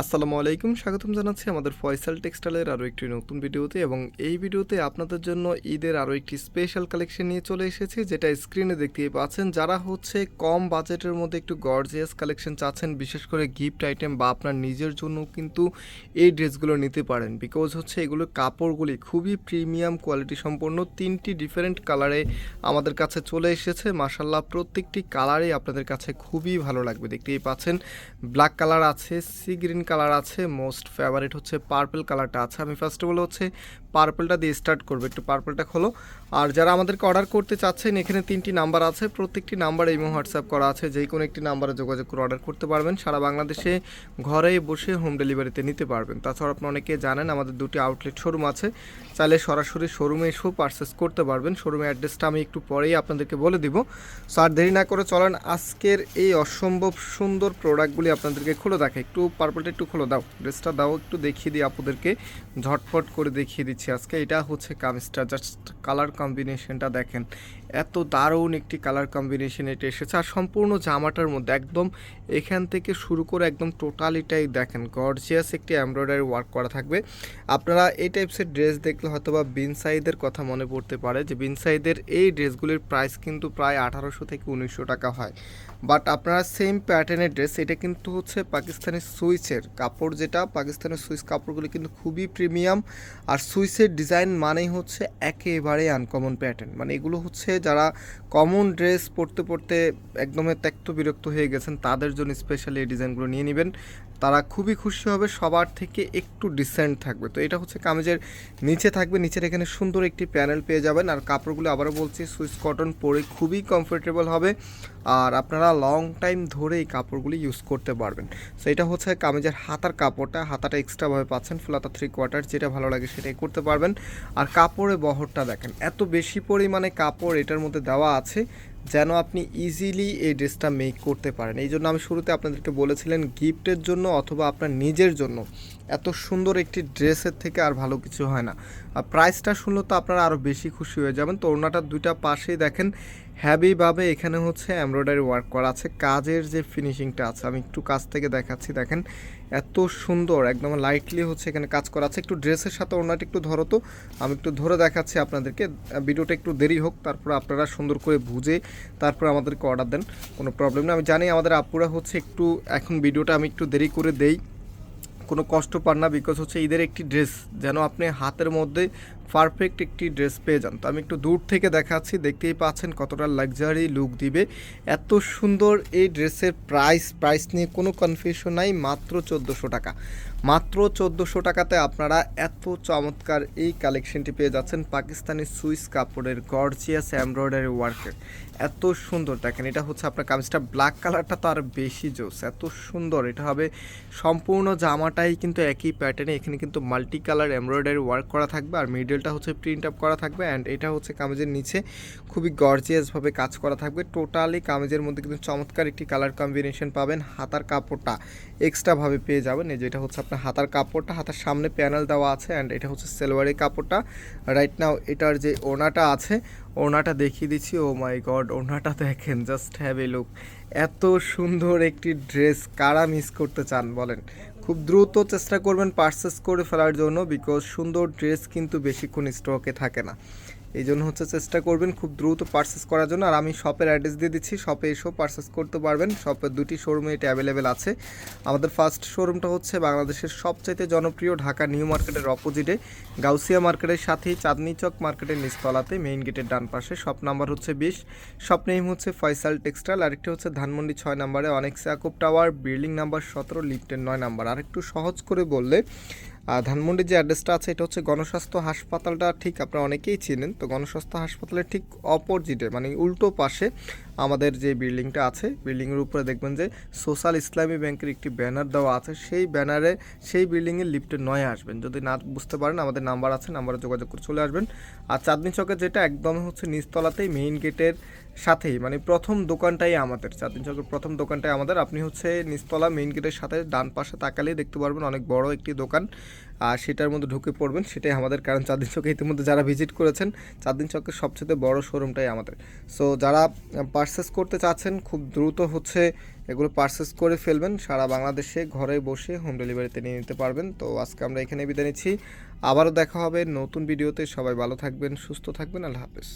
আসসালামু আলাইকুম, স্বাগতম জানাচ্ছি আমাদের ফয়সাল টেক্সটাইলের আরও একটি নতুন ভিডিওতে এবং এই ভিডিওতে আপনাদের জন্য ঈদের আরও একটি স্পেশাল কালেকশন নিয়ে চলে এসেছি, যেটা স্ক্রিনে দেখতেই পাচ্ছেন। যারা হচ্ছে কম বাজেটের মধ্যে একটু গর্জিয়াস কালেকশন চাচ্ছেন, বিশেষ করে গিফট আইটেম বা আপনার নিজের জন্য কিন্তু এই ড্রেসগুলো নিতে পারেন। বিকজ হচ্ছে এগুলোর কাপড়গুলি খুবই প্রিমিয়াম কোয়ালিটি সম্পন্ন, তিনটি ডিফারেন্ট কালারে আমাদের কাছে চলে এসেছে। মাসাল্লাহ প্রত্যেকটি কালারই আপনাদের কাছে খুবই ভালো লাগবে, দেখতেই পাচ্ছেন। ব্ল্যাক কালার আছে সি গ্রিন কালার আছে মোস্ট ফেভারিট হচ্ছে পার্পল কালারটা আছে। আমি ফার্স্ট অফ অল হচ্ছে পার্পলটা দিয়ে স্টার্ট করব, একটু পার্পলটা খোলো। আর যারা আমাদেরকে অর্ডার করতে চাচ্ছেন, এখানে তিনটি নাম্বার আছে। প্রত্যেকটি নাম্বার এই হোয়াটসঅ্যাপ করা আছে। যে কোনো একটি নাম্বারে যোগাযোগ করে অর্ডার করতে পারবেন। সারা বাংলাদেশে ঘরে বসে হোম ডেলিভারিতে নিতে পারবেন। তাছাড়া আপনি অনেকে জানেন, আমাদের দুটি আউটলেট শোরুম আছে। চাইলে সরাসরি শোরুমে এসেও পারচেস করতে পারবেন। শোরুমের অ্যাড্রেসটা আমি একটু পরেই আপনাদেরকে বলে দিব। সো আর দেরি না করে চলেন আজকের এই অসম্ভব সুন্দর প্রোডাক্টগুলি আপনাদেরকে খুলে দেখে একটু পার্পলটা একটু খুলে দাও। ড্রেসটা দাও, একটু দেখিয়ে দিই আপুদেরকে ঝটফট করে দেখিয়ে দিচ্ছি আজকে। এটা হচ্ছে কামিজটা জাস্ট কালার কম্বিনেশনটা দেখেন। এত দারুণ একটি কালার কম্বিনেশন এটা এসেছে। আর সম্পূর্ণ জামাটার মধ্যে একদম এখান থেকে শুরু করে একদম টোটালিটাই দেখেন। গর্জিয়াস একটি এমব্রয়ডারি ওয়ার্ক করা থাকবে। আপনারা এই টাইপসের ড্রেস দেখলে হয়তো বা বিনসাইদের কথা মনে পড়তে পারে যে বিনসাইদের এই ড্রেসগুলির প্রাইস কিন্তু প্রায় আঠারোশো থেকে উনিশশো টাকা হয়। বাট আপনারা সেম প্যাটার্নের ড্রেস এটা কিন্তু হচ্ছে পাকিস্তানি সুইচের কাপড় যেটা পাকিস্তানের সুইচ কাপড়গুলো কিন্তু খুবই প্রিমিয়াম আর সুইচের ডিজাইন মানেই হচ্ছে একেবারে আনকমন প্যাটার্ন মানে এগুলো হচ্ছে যারা কমন ড্রেস পরতে পরতে একদমই ত্যক্ত বিরক্ত হয়ে গেছেন, তাদের জন্য স্পেশালি এই ডিজাইনগুলো নিয়ে নেবেন। তারা খুবই খুশি হবে, সবার থেকে একটু ডিসেন্ট থাকবে। তো এটা হচ্ছে কামিজের নিচে থাকবে, নিচের এখানে সুন্দর একটি প্যানেল পেয়ে যাবেন। আর কাপড়গুলো আবারও বলছি সুইচ কটন পরে খুবই কমফোর্টেবল হবে। আর আপনারা লং টাইম ধরে এই কাপড়গুলি ইউজ করতে পারবেন। সো এটা হচ্ছে কামিজের হাতার কাপড়টা, হাতাটা এক্সট্রাভাবে পাচ্ছেন, ফুলাতা থ্রি কোয়ার্টার যেটা ভালো লাগে সেটাই করতে পারবেন। আর কাপড়ে বহরটা দেখেন, এত বেশি পরিমাণে কাপড় এটার মধ্যে দেওয়া আছে যেন আপনি ইজিলি এই ড্রেসটা মেক করতে পারেন। এই জন্য আমি শুরুতে আপনাদেরকে বলেছিলেন গিফটের জন্য অথবা আপনার নিজের জন্য। এত সুন্দর একটি ড্রেসের থেকে আর ভালো কিছু হয় না। আর প্রাইসটা শুনলে তো আপনারা আরও বেশি খুশি হয়ে যাবেন। তো দুইটা পাশেই দেখেন হ্যাভিভাবে এখানে হচ্ছে এমব্রয়ডারি ওয়ার্ক করা আছে। কাজের যে ফিনিশিংটা আছে, আমি একটু কাছ থেকে দেখাচ্ছি। দেখেন, এত সুন্দর, একদম লাইটলি হচ্ছে এখানে কাজ করা আছে। একটু ড্রেসের সাথে ওড়নাটা একটু ধরো তো। আমি একটু ধরে দেখাচ্ছি আপনাদেরকে। ভিডিওটা একটু দেরি হোক, তারপর আপনারা সুন্দর করে বুঝে তারপর আমাদেরকে অর্ডার দেন। কোনো প্রবলেম না আমি জানি আমাদের আপুরা হচ্ছে একটু, এখন ভিডিওটা আমি একটু দেরি করে দেই। কোনো কষ্ট পান না বিকজ হচ্ছে ঈদের একটি ড্রেস যেন আপনি হাতের মধ্যে পারফেক্ট একটি ড্রেস পেয়ে যান। তো আমি একটু দূর থেকে দেখাচ্ছি, দেখতেই পাচ্ছেন কতটা লাক্সারি লুক দিবে। এত সুন্দর এই ড্রেসের প্রাইস প্রাইস নিয়ে কোনো কনফিউশন নাই, মাত্র চোদ্দোশো টাকা। মাত্র চোদ্দোশো টাকাতে আপনারা এত চমৎকার এই কালেকশনটি পেয়ে যাচ্ছেন পাকিস্তানি সুইস কাপড়ের গর্জিয়াস এমব্রয়ডারি ওয়ার্কের এত সুন্দর। দেখেন, এটা হচ্ছে আপনার কামিজটা ব্ল্যাক কালারটা তো আর বেশি জোস। এত সুন্দর। এটা হবে সম্পূর্ণ জামাটাই কিন্তু একই প্যাটার্নে এখানে কিন্তু মাল্টি কালার এমব্রয়ডারি ওয়ার্ক করা থাকবে আর মিডলটা হচ্ছে প্রিন্ট আপ করা থাকবে অ্যান্ড এটা হচ্ছে কামিজের নিচে খুবই গর্জিয়াসভাবে কাজ করা থাকবে। টোটালি কামিজের মধ্যে কিন্তু চমৎকার একটি কালার কম্বিনেশন পাবেন হাতার কাপড়টা। এক্সট্রাভাবে পেয়ে যাবেন। এই যে এটা হচ্ছে আপনার হাতার কাপড়টা, হাতার সামনে প্যানেল দেওয়া আছে অ্যান্ড এটা হচ্ছে সেলোয়ারি কাপড়টা। রাইট নাও এটার যে ওনাটা আছে ওনাটা দেখিয়ে দিচ্ছি। ও মাই গড ওনাটা দেখেন জাস্ট হ্যাভ এ লুক এত সুন্দর একটি ড্রেস কারা মিস করতে চান বলেন? খুব দ্রুত চেষ্টা করবেন পারচেস করে ফেলার জন্য বিকজ সুন্দর ড্রেস কিন্তু বেশিক্ষণ স্টকে থাকে না। এই জন্য হচ্ছে চেষ্টা করবেন খুব দ্রুত পারচেস করার জন্য। আর আমি শপের অ্যাড্রেস দিয়ে দিচ্ছি। শপে এসেও পারচেস করতে পারবেন। শপের দুটি শোরুমে এটা অ্যাভেলেবেল আছে। আমাদের ফার্স্ট শোরুমটা হচ্ছে বাংলাদেশের সবচাইতে জনপ্রিয় ঢাকা নিউ মার্কেটের অপোজিটে গাউসিয়া মার্কেটের সাথেই চাঁদনি চক মার্কেটের নিচতলাতে মেইন গেটের ডান পাশে। শপ নাম্বার হচ্ছে বিশ। শপ নেম হচ্ছে ফয়সাল টেক্সটাইল আরেকটি হচ্ছে ধানমন্ডি ছয় নাম্বারে অনেক সাকুব টাওয়ার বিল্ডিং নাম্বার সতেরো লিফটের নয় নাম্বার। আর একটু সহজ করে বললে ধানমন্ডির যে অ্যাড্রেসটা আছে, এটা হচ্ছে গণস্বাস্থ্য হাসপাতালটা। ঠিক আপনারা অনেকেই চিনেন, তো গণস্বাস্থ্য হাসপাতালের ঠিক অপোজিটে মানে উল্টো পাশে আমাদের যে বিল্ডিংটা আছে, বিল্ডিংয়ের উপরে দেখবেন যে সোশ্যাল ইসলামী ব্যাংকের একটি ব্যানার দেওয়া আছে। সেই ব্যানারে, সেই বিল্ডিংয়ের লিফটে নয় আসবেন। যদি না বুঝতে পারেন, আমাদের নাম্বার আছে, নাম্বারে যোগাযোগ করে চলে আসবেন। আর চাঁদনি চকের যেটা একদম হচ্ছে নিচতলাতেই, মেইন গেটের সাথেই মানে প্রথম দোকানটাই আমাদের। চাঁদনি চকের প্রথম দোকানটাই আমাদের। আপনি হচ্ছে নিচতলা, মেইন গেটের সাথে ডান পাশে তাকালেই দেখতে পারবেন অনেক বড় একটি দোকান। আর সেটার মধ্যে ঢুকে পড়বেন, সেটাই আমাদের, কারণ চাঁদনি চকে ইতিমধ্যে যারা ভিজিট করেছেন, চাঁদিন চকের সবচেয়ে বড় শোরুমটাই আমাদের। সো যারা পারচেস করতে চাচ্ছেন, খুব দ্রুত হচ্ছে এগুলো পারচেস করে ফেলবেন। সারা বাংলাদেশে ঘরে বসে হোম ডেলিভারিতে নিয়ে নিতে পারবেন। তো আজকে আমরা এখানে বিদায় নিচ্ছি। আবারও দেখা হবে নতুন ভিডিওতে সবাই ভালো থাকবেন, সুস্থ থাকবেন। আল্লাহ হাফেজ।